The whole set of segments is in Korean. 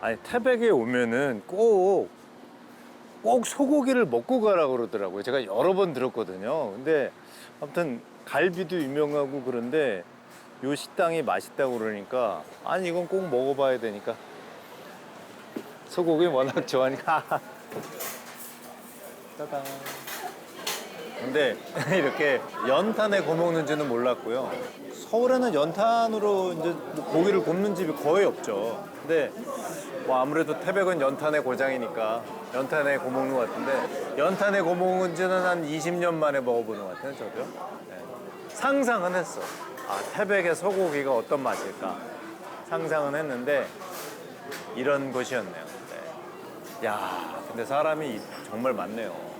아니 태백에 오면은 꼭, 꼭 소고기를 먹고 가라 그러더라고요. 제가 여러 번 들었거든요. 근데 아무튼 갈비도 유명하고 그런데 요 식당이 맛있다고 그러니까 아니 이건 꼭 먹어봐야 되니까 소고기 워낙 좋아하니까 짜잔. 근데 이렇게 연탄에 구워 먹는 줄은 몰랐고요. 서울에는 연탄으로 이제 뭐 고기를 굽는 집이 거의 없죠. 근데 뭐 아무래도 태백은 연탄의 고장이니까 연탄에 구워 먹는 것 같은데 연탄에 구워 먹은 지는 한 20년 만에 먹어보는 것 같아요, 저도. 네. 상상은 했어. 아, 태백의 소고기가 어떤 맛일까? 상상은 했는데 이런 곳이었네요. 네. 야, 근데 사람이 정말 많네요.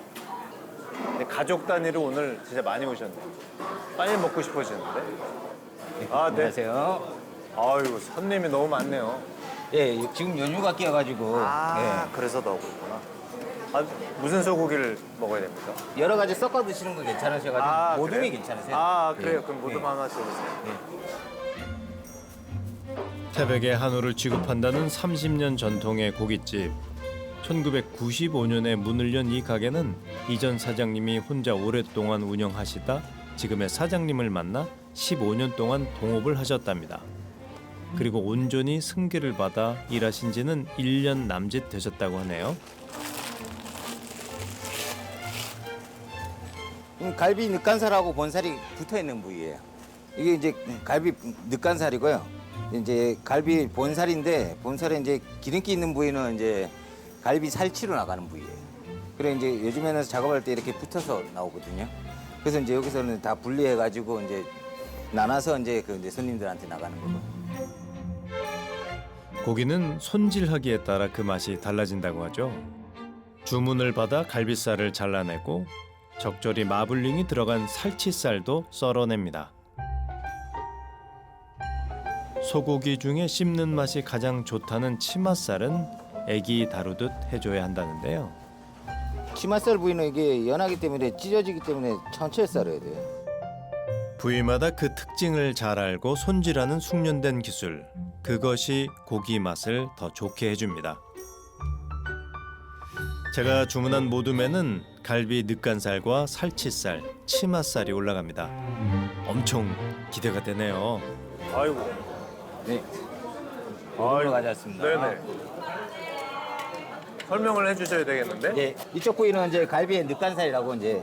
근데 가족 단위로 오늘 진짜 많이 오셨네요. 빨리 먹고 싶어지는데. 아, 네. 안녕하세요. 아유, 손님이 너무 많네요. 예, 지금 연휴가 끼어가지고 아, 그래서 더 오고 있구나. 아, 무슨 소고기를 먹어야 됩니까? 예, 여러 가지 섞어 드시는 거 괜찮으셔가지고 모둠이 그래요? 괜찮으세요? 아, 그래요? 예, 그럼 모둠 예. 하나 주세요. 태백의 한우를 취급한다는 30년 전통의 고깃집. 1995년에 문을 연 이 가게는 이전 사장님이 혼자 오랫동안 운영하시다 지금의 사장님을 만나 15년 동안 동업을 하셨답니다. 그리고 온전히 승계를 받아 일하신 지는 1년 남짓 되셨다고 하네요. 음, 갈비 늑간살하고 본살이 붙어 있는 부위예요. 이게 이제 갈비 늑간살이고요. 이제 갈비 본살인데 본살에 이제 기름기 있는 부위는 이제 갈비 살치로 나가는 부위예요. 그래 이제 요즘에는 작업할 때 이렇게 붙어서 나오거든요. 그래서 이제 여기서는 다 분리해 가지고 이제 나눠서 이제 그 이제 손님들한테 나가는 거고. 고기는 손질하기에 따라 그 맛이 달라진다고 하죠. 주문을 받아 갈비살을 잘라내고 적절히 마블링이 들어간 살치살도 썰어냅니다. 소고기 중에 씹는 맛이 가장 좋다는 치맛살은 애기 다루듯 해줘야 한다는데요. 치맛살 부위는 이게 연하기 때문에 찢어지기 때문에 천천히 썰어야 돼요. 부위마다 그 특징을 잘 알고 손질하는 숙련된 기술. 그것이 고기 맛을 더 좋게 해줍니다. 제가 주문한 모둠에는 갈비 늑간살과 살치살, 치맛살이 올라갑니다. 엄청 기대가 되네요. 아이고. 네. 아이고. 오늘 가져왔습니다. 네네. 설명을 해주셔야 되겠는데? 예, 이쪽 부위는 이제 갈비의 늑간살이라고 이제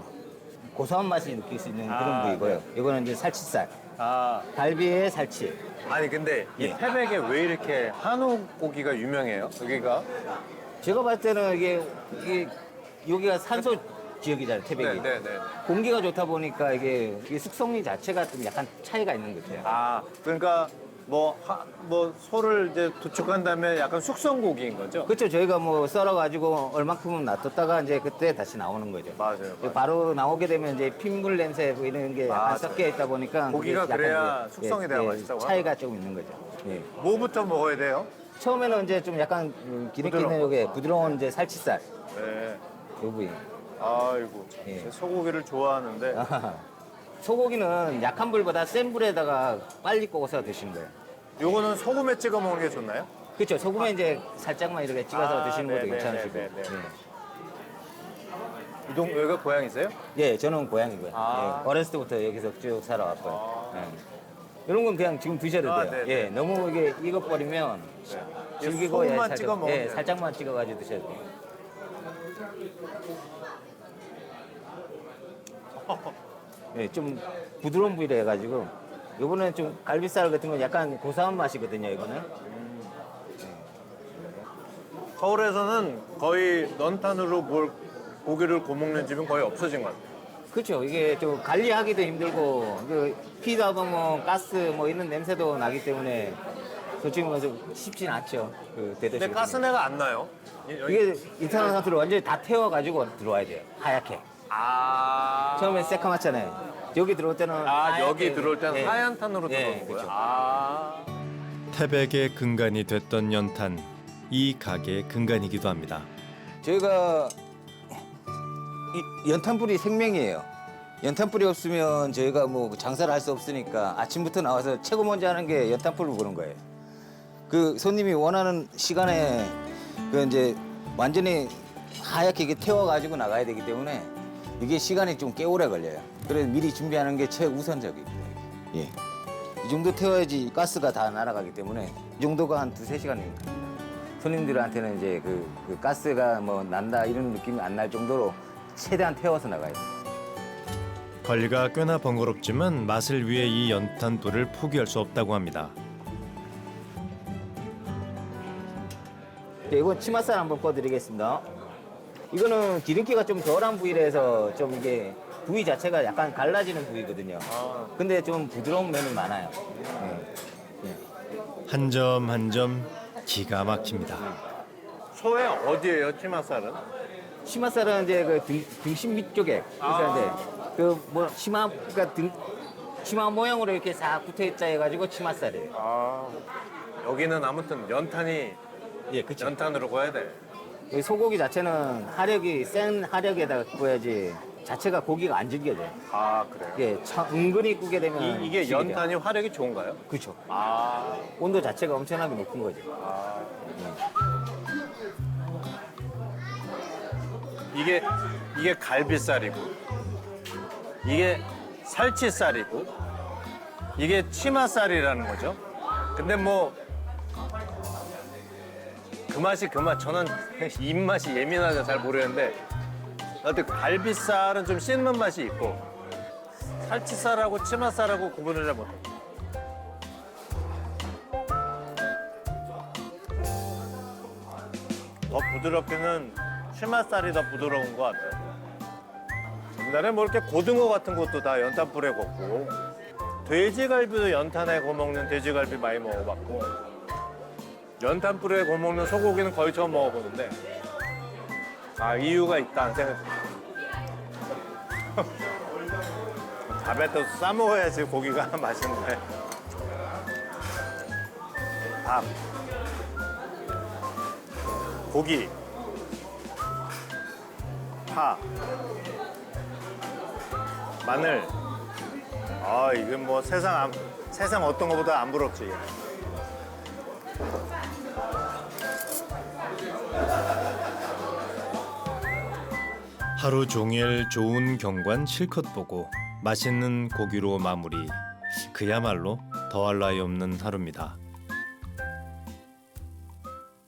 고소한 맛이 느낄 수 있는 아, 그런 부위고요. 이거는 이제 살치살. 아, 갈비의 살치. 아니 근데 이 예. 태백에 왜 이렇게 한우 고기가 유명해요? 여기가? 제가 봤을 때는 이게, 이게 여기가 산소 지역이잖아요, 태백이. 네, 네, 네. 공기가 좋다 보니까 이게, 이게 숙성리 자체가 좀 약간 차이가 있는 것 같아요. 아, 그러니까 뭐, 하, 뭐 소를 이제 도축한 다음에 약간 숙성 고기인 거죠? 그렇죠. 저희가 뭐 썰어가지고 얼마큼은 놔뒀다가 이제 그때 다시 나오는 거죠. 맞아요. 맞아요. 바로 나오게 되면 이제 핏물 냄새 뭐 이런 게 맞아요. 약간 섞여 있다 보니까 고기가 그게 약간 그래야 이제, 숙성이 돼야 맛있다고 차이가 조금 있는 거죠. 예. 뭐부터 먹어야 돼요? 처음에는 이제 좀 약간 음, 기름기 있는 부드러운 요게 부드러운 이제 살치살 네. 요 부위. 아이고. 예. 소고기를 좋아하는데. 소고기는 약한 불보다 센 불에다가 빨리 구워서 드시는 거예요. 요거는 소금에 찍어 먹는 게 좋나요? 그렇죠. 소금에 이제 살짝만 이렇게 찍어서 아, 드시는 것도 네네네네네. 괜찮으시고. 이 동, 여기가 고향이세요? 예. 예, 저는 고향이고요. 아. 예, 어렸을 때부터 여기서 쭉 살아왔고요. 예. 이런 건 그냥 지금 드셔도 아, 돼요. 네네. 예, 너무 이게 익어버리면 질기고 예, 소금만 살짝- 찍어 먹으면 예, 돼요. 살짝만 찍어가지고 드셔도 돼요. 예, 좀 부드러운 부위라 해가지고 요거는 좀 갈비살 같은 건 약간 고소한 맛이거든요. 이거는 서울에서는 거의 넌탄으로 뭘 고기를 구워 먹는 집은 거의 없어진 것 같아요. 그렇죠. 이게 좀 관리하기도 힘들고 그 피다 보면 가스 뭐 이런 냄새도 나기 때문에 솔직히 말해서 쉽진 않죠. 그 대도시. 근데 같은 가스내가 안 나요? 이- 여기- 이게 이산화탄소를 완전히 다 태워가지고 들어와야 돼요. 하얗게. 아. 처음에 새까맣잖아요. 여기 들어올 때는 아, 여기 들어올 때는 예. 하얀 탄으로 예, 들어오는? 그렇죠. 아. 태백의 근간이 됐던 연탄. 이 가게의 근간이기도 합니다. 저희가 이 연탄불이 생명이에요. 연탄불이 없으면 저희가 뭐 장사를 할 수 없으니까 아침부터 나와서 최고 먼저 하는 게 연탄불을 보는 거예요. 그 손님이 원하는 시간에 그 이제 완전히 하얗게 이게 태워가지고 나가야 되기 때문에 이게 시간이 좀 꽤 오래 걸려요. 그래서 미리 준비하는 게 최우선적입니다. 예. 이 정도 태워야지 가스가 다 날아가기 때문에 이 정도가 한 두세 시간입니다. 손님들한테는 이제 그, 그 가스가 뭐 난다 이런 느낌이 안 날 정도로 최대한 태워서 나가야 돼요. 관리가 꽤나 번거롭지만 맛을 위해 이 연탄불을 포기할 수 없다고 합니다. 네, 이건 치맛살 한번 꺼드리겠습니다. 이거는 기름기가 좀 덜한 부위라서 좀 이게 부위 자체가 약간 갈라지는 부위거든요. 근데 좀 부드러운 면이 많아요. 네. 한점 한 점 기가 막힙니다. 소의 어디예요, 치맛살은? 치맛살은 이제 그 등, 등심 밑쪽에 그래서 이제 그뭐 치마 그러니까 등 치마 모양으로 이렇게 싹 붙어 있다 해가지고 치맛살이에요. 아, 여기는 아무튼 연탄이 예, 그렇죠. 연탄으로 구워야 돼. 이 소고기 자체는 하력이 센 하력에다가 구워야지 자체가 고기가 안 질겨져요. 아, 그래요? 이게 참 은근히 구게 되면 이, 이게. 연탄이 화력이 좋은가요? 그렇죠. 아, 온도 자체가 엄청나게 높은 거죠. 이게 이게 갈비살이고 이게 살치살이고 이게 치맛살이라는 거죠. 근데 뭐 그 맛이 그 맛. 저는 입맛이 예민하서 잘 모르겠는데 하여튼 갈비살은 좀 씹는 맛이 있고 살치살하고 치맛살하고 구분을 잘 못해요. 더 부드럽게는 치맛살이 더 부드러운 것 같아요. 옛날에 뭐 이렇게 고등어 같은 것도 다 연탄불에 굽고 돼지갈비도 연탄에 구워 먹는 돼지갈비 많이 먹어봤고 연탄 불에 구워 먹는 소고기는 거의 처음 먹어보는데 아 이유가 있다는 생각이 밥에 또 싸 먹어야지 고기가 맛있는데. 밥. 고기. 파. 마늘. 아 이건 뭐 세상 안, 세상 어떤 것보다 안 부럽지 하루 종일 좋은 경관 실컷 보고 맛있는 고기로 마무리. 그야말로 더할 나위 없는 하루입니다.